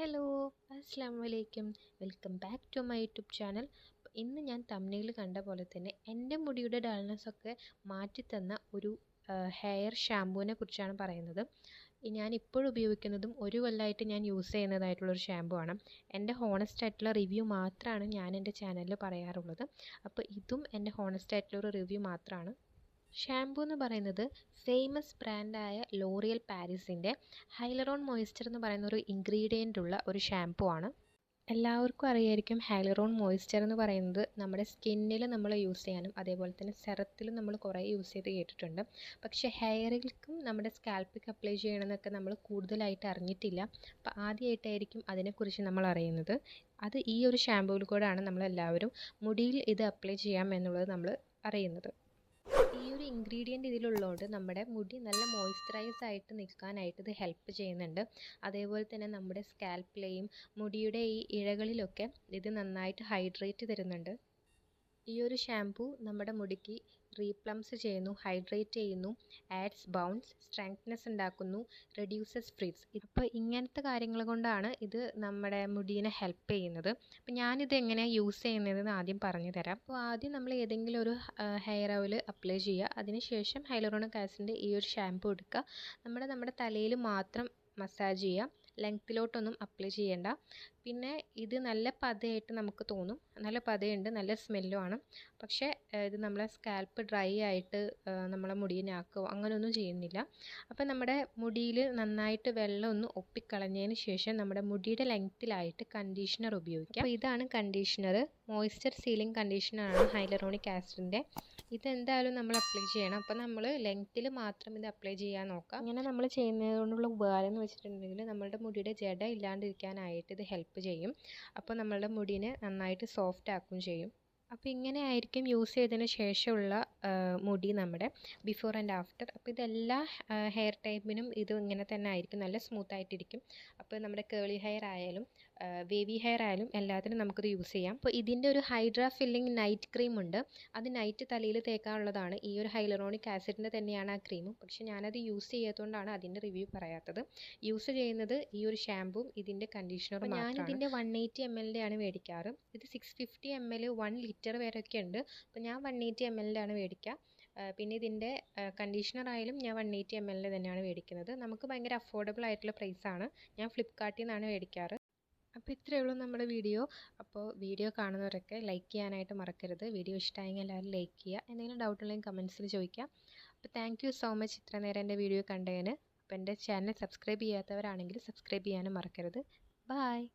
Hello അസ്സാം വലൈക്കും welcome back to my YouTube channel. ഇന്ന് ഞാൻ തമ്മിൽ കണ്ട പോലെ തന്നെ എന്റെ മുടിയുടെ ഡൾനെസ് ഒക്കെ മാറ്റിത്തന്ന ഒരു ഹെയർ ഷാമ്പുവിനെ കുറിച്ചാണ് പറയുന്നത്. ഞാൻ ഇപ്പോഴും ഉപയോഗിക്കുന്നതും ഒരു കൊല്ലമായിട്ട് ഞാൻ യൂസ് ചെയ്യുന്നതായിട്ടുള്ളൊരു ഷാമ്പു ആണ്. എന്റെ ഹോണസ്റ്റ് ആയിട്ടുള്ള റിവ്യൂ മാത്രമാണ് ഞാൻ എന്റെ ചാനലിൽ പറയാറുള്ളത്. അപ്പോൾ ഇതും എന്റെ ഹോണസ്റ്റ് ആയിട്ടുള്ള ഒരു റിവ്യൂ മാത്രമാണ് ഷാംപൂ എന്ന് പറയുന്നത് ഫേമസ് ബ്രാൻഡായ ലോറിയൽ പാരീസിന്റെ ഹൈലറോൺ മോയ്സ്ചർ എന്ന് പറയുന്ന ഒരു ഇൻഗ്രീഡിയന്റ് ഉള്ള ഒരു ഷാംപൂ ആണ്. എല്ലാവർക്കും അറിയായിരിക്കും ഹൈലറോൺ മോയ്സ്ചർ എന്ന് പറയുന്നത് നമ്മുടെ സ്കിന്നിൽ നമ്മൾ യൂസ് ചെയ്യാനും അതേപോലെ തന്നെ സെറത്തിലും നമ്മൾ കുറേ യൂസ് ചെയ്ത് കേട്ടിട്ടുണ്ട്. പക്ഷേ ഹെയറിൽക്കും നമ്മുടെ സ്കാൽപ്പിക്ക് അപ്ലൈ ചെയ്യണമെന്നൊക്കെ നമ്മൾ കൂടുതലായിട്ട് അറിഞ്ഞിട്ടില്ല. അപ്പോൾ ആദ്യമായിട്ടായിരിക്കും അതിനെക്കുറിച്ച് നമ്മൾ അറിയുന്നത്. അത് ഈ ഒരു ഷാമ്പൂവിൽ കൂടെയാണ് നമ്മളെല്ലാവരും മുടിയിൽ ഇത് അപ്ലൈ ചെയ്യാം എന്നുള്ളത് നമ്മൾ അറിയുന്നത്. ഒരു ഇൻഗ്രീഡിയന്റ് ഇതിലുള്ളതുകൊണ്ട് നമ്മുടെ മുടി നല്ല മോയ്സ്ചറൈസ് ആയിട്ട് നിൽക്കാനായിട്ട് ഇത് ഹെൽപ്പ് ചെയ്യുന്നുണ്ട്. അതേപോലെ തന്നെ നമ്മുടെ സ്കാൽപ്പിലെയും മുടിയുടെ ഈ ഇഴകളിലൊക്കെ ഇത് നന്നായിട്ട് ഹൈഡ്രേറ്റ് തരുന്നുണ്ട്. ഈ ഒരു ഷാംപൂ നമ്മുടെ മുടിക്ക് റീപ്ലംസ് ചെയ്യുന്നു ഹൈഡ്രേറ്റ് ചെയ്യുന്നു ആഡ്സ് ബൗൺസ് സ്ട്രെങ്ത്നെസ് ഉണ്ടാക്കുന്നു റെഡ്യൂസസ് ഫ്രീസ് ഇപ്പോൾ ഇങ്ങനത്തെ കാര്യങ്ങൾ കൊണ്ടാണ് ഇത് നമ്മുടെ മുടീനെ ഹെൽപ്പ് ചെയ്യുന്നത്. അപ്പോൾ ഞാനിത് എങ്ങനെയാണ് യൂസ് ചെയ്യുന്നതെന്ന് ആദ്യം പറഞ്ഞു തരാം. അപ്പോൾ ആദ്യം നമ്മൾ ഏതെങ്കിലും ഒരു ഹെയർ ഓയിൽ അപ്ലൈ ചെയ്യുക. അതിനുശേഷം ഹൈലറോണിക് ആസിഡിന്റെ ഈ ഒരു ഷാംപൂ എടുക്കുക. നമ്മുടെ നമ്മുടെ തലയിൽ മാത്രം മസാജ് ചെയ്യുക. ലെങ്ത്തിലോട്ടൊന്നും അപ്ലൈ ചെയ്യേണ്ട. പിന്നെ ഇത് നല്ല പതയായിട്ട് നമുക്ക് തോന്നും. നല്ല പതയുണ്ട് നല്ല സ്മെല്ലും ആണ്. പക്ഷേ ഇത് നമ്മളെ സ്കാൽപ്പ് ഡ്രൈ ആയിട്ട് നമ്മളെ അങ്ങനെ അങ്ങനെയൊന്നും ചെയ്യുന്നില്ല. അപ്പോൾ നമ്മുടെ മുടിയിൽ നന്നായിട്ട് വെള്ളം ഒന്ന് ഒപ്പിക്കളഞ്ഞതിന് ശേഷം നമ്മുടെ മുടിയുടെ ലെങ്ത്തിലായിട്ട് കണ്ടീഷണർ ഉപയോഗിക്കാം. അപ്പോൾ ഇതാണ് കണ്ടീഷണർ മോയ്സ്ചർ സീലിംഗ് കണ്ടീഷണറാണ് ഹൈലറോണിക് ആസിഡിന്റെ ഇതെന്തായാലും നമ്മൾ അപ്ലൈ ചെയ്യണം. അപ്പോൾ നമ്മൾ ലെങ്ത്തിൽ മാത്രം ഇത് അപ്ലൈ ചെയ്യാൻ നോക്കാം. ഇങ്ങനെ നമ്മൾ ചെയ്യുന്നത് കൊണ്ടുള്ള ഉപകാരം എന്ന് വെച്ചിട്ടുണ്ടെങ്കിൽ നമ്മളുടെ മുടിയുടെ ജട ഇല്ലാണ്ടിരിക്കാനായിട്ട് ഇത് ഹെൽപ്പ് ചെയ്യും. അപ്പോൾ നമ്മളുടെ മുടിനെ നന്നായിട്ട് സോഫ്റ്റ് ആക്കുകയും ചെയ്യും. അപ്പോൾ ഇങ്ങനെ ആയിരിക്കും യൂസ് ചെയ്തതിന് ശേഷമുള്ള മുടി നമ്മുടെ ബിഫോർ ആൻഡ് ആഫ്റ്റർ അപ്പോൾ ഇതെല്ലാ ഹെയർ ടൈപ്പിനും ഇത് ഇങ്ങനെ തന്നെ ആയിരിക്കും. നല്ല സ്മൂത്ത് ആയിട്ടിരിക്കും. അപ്പോൾ നമ്മുടെ കേളി ഹെയർ ആയാലും വേവി ഹെയർ ആയാലും എല്ലാത്തിനും നമുക്കിത് യൂസ് ചെയ്യാം. അപ്പോൾ ഇതിന്റെ ഒരു ഹൈഡ്രാ ഫില്ലിംഗ് നൈറ്റ് ക്രീം ഉണ്ട്. അത് നൈറ്റ് തലയിൽ തേക്കാനുള്ളതാണ്. ഈ ഒരു ഹൈലറോണിക് ആസിഡിന്റെ തന്നെയാണ് ആ ക്രീം പക്ഷേ ഞാനത് യൂസ് ചെയ്യാത്തതുകൊണ്ടാണ് അതിന്റെ റിവ്യൂ പറയാത്തത്. യൂസ് ചെയ്യുന്നത് ഈ ഒരു ഷാമ്പും ഇതിന്റെ കണ്ടീഷണറും ഞാൻ ഇതിന്റെ വൺ എയ്റ്റി എം എല്ലിന്റെ ആണ് മേടിക്കാറ്. ഇത് six fifty M L one litre വരെയൊക്കെ ഉണ്ട്. അപ്പോൾ ഞാൻ വൺ എയ്റ്റി എം എല്ലിലാണ് മേടിക്കുക. പിന്നെ ഇതിന്റെ കണ്ടീഷണർ ആയാലും ഞാൻ വൺ എയ്റ്റി എം എല്ലിൽ തന്നെയാണ് മേടിക്കുന്നത്. നമുക്ക് ഭയങ്കര അഫോർഡബിൾ ആയിട്ടുള്ള പ്രൈസാണ് ഞാൻ ഫ്ലിപ്പ്കാർട്ടിൽ നിന്നാണ് മേടിക്കാറ്. അപ്പോൾ ഇത്രയേ ഉള്ളൂ നമ്മുടെ വീഡിയോ. അപ്പോൾ വീഡിയോ കാണുന്നവരൊക്കെ ലൈക്ക് ചെയ്യാനായിട്ട് മറക്കരുത്. വീഡിയോ ഇഷ്ടമായെങ്കിൽ എല്ലാവരും ലൈക്ക് ചെയ്യുക. എന്തെങ്കിലും ഡൗട്ട് ഉണ്ടെങ്കിൽ കമൻസിൽ ചോദിക്കാം. അപ്പോൾ താങ്ക് സോ മച്ച് ഇത്ര നേരം എന്റെ വീഡിയോ കണ്ടതിന്. അപ്പോൾ എന്റെ ചാനൽ സബ്സ്ക്രൈബ് ചെയ്യാത്തവരാണെങ്കിൽ സബ്സ്ക്രൈബ് ചെയ്യാനും മറക്കരുത്. ബായ്